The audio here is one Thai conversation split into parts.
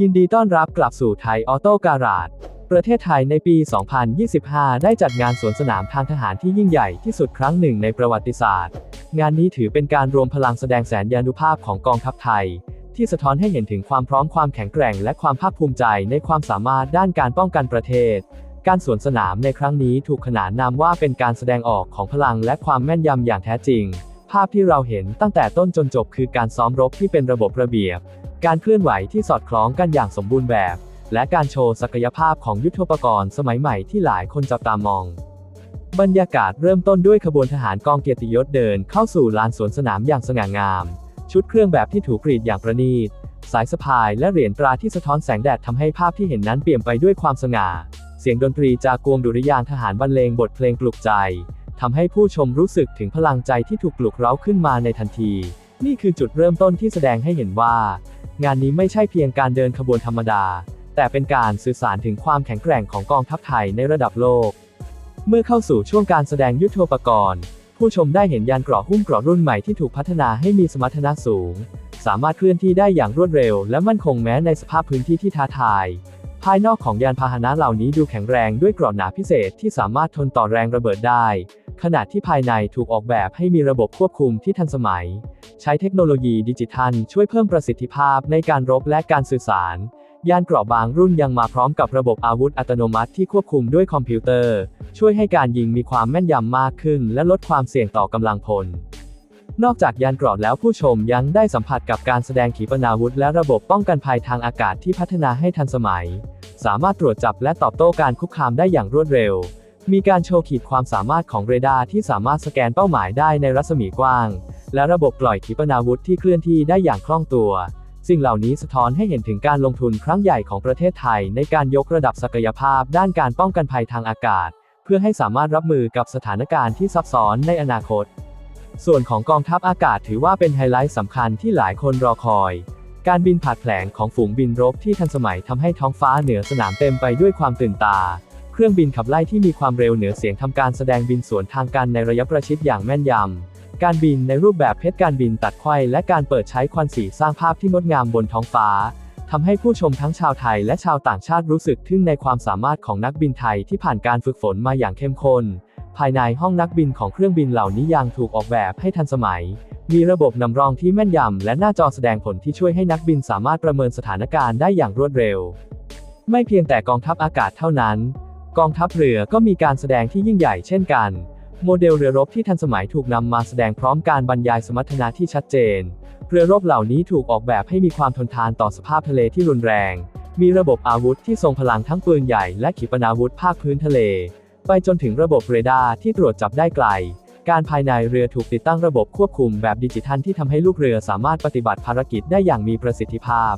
ยินดีต้อนรับกลับสู่ไทยออโต้การาดประเทศไทยในปี 2025 ได้จัดงานสวนสนามทางทหารที่ยิ่งใหญ่ที่สุดครั้งหนึ่งในประวัติศาสตร์ งานนี้ถือเป็นการรวมพลังแสดงแสนยานุภาพของกองทัพไทย ที่สะท้อนให้เห็นถึงความพร้อมความแข็งแกร่ง และความภาคภูมิใจในความสามารถด้านการป้องกันประเทศ การสวนสนามในครั้งนี้ถูกขนานนามว่าเป็นการแสดงออกของพลังและความแม่นยำอย่างแท้จริง ภาพที่เราเห็นตั้งแต่ต้นจนจบคือการซ้อมรบที่เป็นระบบระเบียบ การเคลื่อนไหวที่สอดคล้องกันอย่างสมบูรณ์แบบ และการโชว์ศักยภาพของยุทธปกรณ์สมัยใหม่ที่หลายคนจับตามอง บรรยากาศเริ่มต้นด้วยขบวนทหารกองเกียรติยศเดินเข้าสู่ลานสวนสนามอย่างสง่างาม ชุดเครื่องแบบที่ถูกกรีดอย่างประณีต สายสะพายและเหรียญตราที่สะท้อนแสงแดดทำให้ภาพที่เห็นนั้นเปลี่ยนไปด้วยความสง่า เสียงดนตรีจากกวงดุริยางทหารบรรเลงบทเพลงปลุกใจ ทำให้ผู้ชมรู้สึกถึงพลังใจที่ถูกปลุกเร้าขึ้นมาในทันที นี่คือจุดเริ่มต้นที่แสดงให้เห็นว่า งานนี้ไม่ใช่เพียงการเดินขบวนธรรมดา แต่เป็นการสื่อสารถึงความแข็งแกร่งของกองทัพไทยในระดับโลก เมื่อเข้าสู่ช่วงการแสดงยุทโธปกรณ์ ผู้ชมได้เห็นยานเกราะหุ้มเกราะรุ่นใหม่ที่ถูกพัฒนาให้มีสมรรถนะสูง สามารถเคลื่อนที่ได้อย่างรวดเร็ว และมั่นคงแม้ในสภาพพื้นที่ที่ท้าทายภายนอกของยานพาหนะเหล่านี้ดูแข็งแรงด้วยเกราะหนาพิเศษที่สามารถทนต่อแรงระเบิดได้ ขณะที่ภายในถูกออกแบบให้มีระบบควบคุมที่ทันสมัย ใช้เทคโนโลยีดิจิทัลช่วยเพิ่มประสิทธิภาพในการรบและการสื่อสาร ยานเกราะบางรุ่นยังมาพร้อมกับระบบอาวุธอัตโนมัติที่ควบคุมด้วยคอมพิวเตอร์ ช่วยให้การยิงมีความแม่นยำมากขึ้น และลดความเสี่ยงต่อกำลังพล นอกจากยานเกราะแล้วผู้ชมยังได้สัมผัสกับการแสดงขีปนาวุธ และระบบป้องกันภัยทางอากาศที่พัฒนาให้ทันสมัย สามารถตรวจจับและตอบโต้การคุกคามได้อย่างรวดเร็ว มีการโชว์ขีดความสามารถของเรดาร์ที่สามารถสแกนเป้าหมายได้ในรัศมีกว้าง และระบบปล่อยขีปนาวุธที่เคลื่อนที่ได้อย่างคล่องตัว สิ่งเหล่านี้สะท้อนให้เห็นถึงการลงทุนครั้งใหญ่ของประเทศไทย ในการยกระดับศักยภาพด้านการป้องกันภัยทางอากาศ เพื่อให้สามารถรับมือกับสถานการณ์ที่ซับซ้อนในอนาคต ส่วนของกองทัพอากาศถือว่าเป็นไฮไลท์สำคัญที่หลายคนรอคอยการบินผาดแผลงของฝูงบินรบที่ทันสมัยทำให้ท้องฟ้าเหนือสนามเต็มไปด้วยความตื่นตา เครื่องบินขับไล่ที่มีความเร็วเหนือเสียงทำการแสดงบินสวนทางกันในระยะประชิดอย่างแม่นยำ การบินในรูปแบบเพชรการบินตัดไข้และการเปิดใช้ควันสีสร้างภาพที่งดงามบนท้องฟ้าทำให้ผู้ชมทั้งชาวไทยและชาวต่างชาติรู้สึกทึ่งในความสามารถของนักบินไทยที่ผ่านการฝึกฝนมาอย่างเข้มข้น ภายในห้องนักบินของเครื่องบินเหล่านี้ยังถูกออกแบบให้ทันสมัย มีระบบนำรองที่แม่นยำและหน้าจอแสดงผลที่ช่วยให้นักบินสามารถประเมินสถานการณ์ได้อย่างรวดเร็ว ไม่เพียงแต่กองทัพอากาศเท่านั้น กองทัพเรือก็มีการแสดงที่ยิ่งใหญ่เช่นกัน โมเดลเรือรบที่ทันสมัยถูกนำมาแสดงพร้อมการบรรยายสมรรถนะที่ชัดเจน เรือรบเหล่านี้ถูกออกแบบให้มีความทนทานต่อสภาพทะเลที่รุนแรง มีระบบอาวุธที่ทรงพลังทั้งปืนใหญ่และขีปนาวุธภาคพื้นทะเล ไปจนถึงระบบเรดาร์ที่ตรวจจับได้ไกล การภายในเรือถูกติดตั้งระบบควบคุมแบบดิจิทัลที่ทำให้ลูกเรือสามารถปฏิบัติภารกิจได้อย่างมีประสิทธิภาพ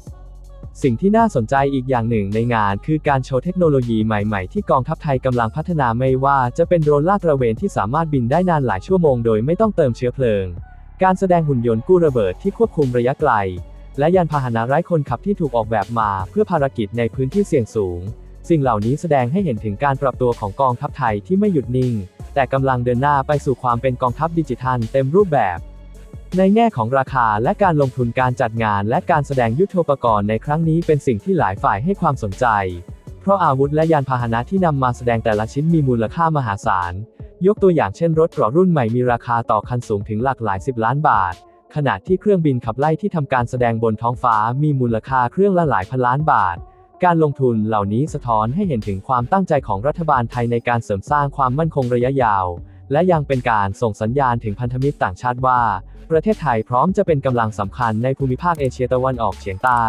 สิ่งที่น่าสนใจอีกอย่างหนึ่งในงานคือการโชว์เทคโนโลยีใหม่ๆ ที่กองทัพไทยกำลังพัฒนาไม่ว่าจะเป็นโดรนลาดตระเวนที่สามารถบินได้นานหลายชั่วโมงโดยไม่ต้องเติมเชื้อเพลิง การแสดงหุ่นยนต์กู้ระเบิดที่ควบคุมระยะไกล และยานพาหนะไร้คนขับที่ถูกออกแบบมาเพื่อภารกิจในพื้นที่เสี่ยงสูง สิ่งเหล่านี้แสดงให้เห็นถึงการปรับตัวของกองทัพไทยที่ไม่หยุดนิ่ง แต่กำลังเดินหน้าไปสู่ความเป็นกองทัพดิจิทัลเต็มรูปแบบ ในแง่ของราคาและการลงทุนการจัดงานและการแสดงยุทโธปกรณ์ในครั้งนี้เป็นสิ่งที่หลายฝ่ายให้ความสนใจ เพราะอาวุธและยานพาหนะที่นำมาแสดงแต่ละชิ้นมีมูลค่ามหาศาล ยกตัวอย่างเช่นรถเกราะรุ่นใหม่มีราคาต่อคันสูงถึงหลักหลายสิบล้านบาท ขณะที่เครื่องบินขับไล่ที่ทำการแสดงบนท้องฟ้ามีมูลค่าเครื่องละหลายพันล้านบาท การลงทุนเหล่านี้สะท้อนให้เห็นถึงความตั้งใจของรัฐบาลไทยในการเสริมสร้างความมั่นคงระยะยาว และยังเป็นการส่งสัญญาณถึงพันธมิตรต่างชาติว่า ประเทศไทยพร้อมจะเป็นกำลังสำคัญในภูมิภาคเอเชียตะวันออกเฉียงใต้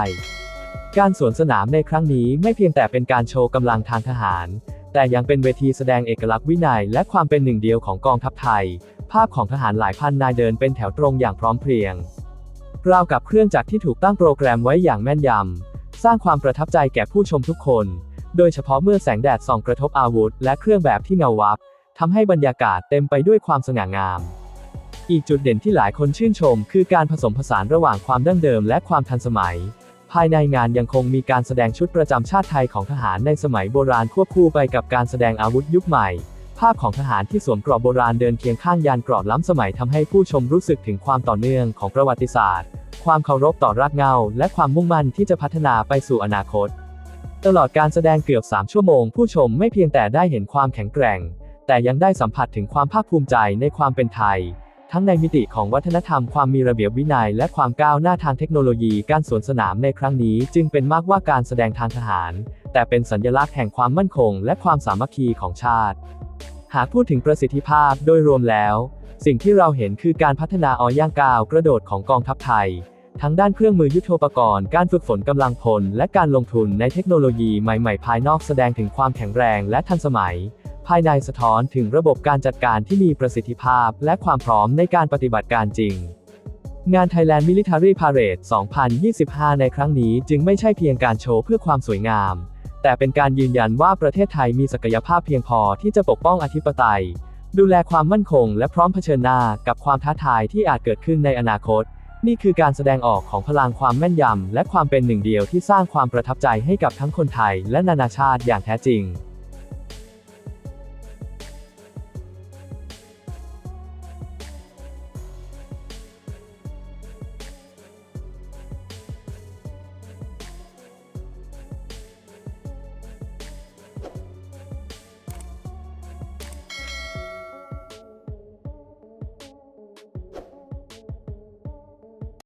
การสวนสนามในครั้งนี้ไม่เพียงแต่เป็นการโชว์กำลังทางทหาร แต่ยังเป็นเวทีแสดงเอกลักษณ์วินัยและความเป็นหนึ่งเดียวของกองทัพไทย ภาพของทหารหลายพันนายเดินเป็นแถวตรงอย่างพร้อมเพรียง ราวกับเครื่องจักรที่ถูกตั้งโปรแกรมไว้อย่างแม่นยำ สร้างความประทับใจแก่ผู้ชมทุกคน โดยเฉพาะเมื่อแสงแดดส่องกระทบอาวุธ และเครื่องแบบที่เงาวับทำให้บรรยากาศเต็มไปด้วยความสง่างาม อีกจุดเด่นที่หลายคนชื่นชม คือการผสมผสานระหว่างความดั้งเดิมและความทันสมัย ภายในงานยังคงมีการแสดงชุดประจำชาติไทยของทหารในสมัยโบราณควบคู่ไปกับการแสดงอาวุธยุคใหม่ ภาพของทหารที่สวมเกราะโบราณเดินเคียงข้างยานเกราะล้ำสมัยทำให้ผู้ชมรู้สึกถึงความต่อเนื่องของประวัติศาสตร์คความเคารพต่อรากเหง้าและความมุ่งมั่นที่จะพัฒนาไปสู่อนาคต ตลอดการแสดงเกือบ 3 ชั่วโมง ผู้ชมไม่เพียงแต่ได้เห็นความแข็งแกร่ง แต่ยังได้สัมผัสถึงความภาคภูมิใจในความเป็นไทย ทั้งในมิติของวัฒนธรรมความมีระเบียบวินัย และความก้าวหน้าทางเทคโนโลยีการสวนสนามในครั้งนี้ จึงเป็นมากว่าการแสดงทางทหาร แต่เป็นสัญลักษณ์แห่งความมั่นคง และความสามัคคีของชาติ หากพูดถึงประสิทธิภาพโดยรวมแล้ว สิ่งที่เราเห็นคือการพัฒนาอย่างก้าวกระโดดของกองทัพไทยทั้งด้านเครื่องมือยุทโธปกรณ์ การฝึกฝนกำลังพล และการลงทุนในเทคโนโลยีใหม่ ๆ ภายนอกแสดงถึงความแข็งแรงและทันสมัย ภายในสะท้อนถึงระบบการจัดการที่มีประสิทธิภาพและความพร้อมในการปฏิบัติการจริง งาน Thailand Military Parade 2025 ในครั้งนี้จึงไม่ใช่เพียงการโชว์เพื่อความสวยงาม แต่เป็นการยืนยันว่าประเทศไทยมีศักยภาพเพียงพอที่จะปกป้องอธิปไตย ดูแลความมั่นคง และพร้อมเผชิญหน้ากับความท้าทายที่อาจเกิดขึ้นในอนาคต นี่คือการแสดงออกของพลังความแม่นยำและความเป็นหนึ่งเดียวที่สร้างความประทับใจให้กับทั้งคนไทยและนานาชาติอย่างแท้จริง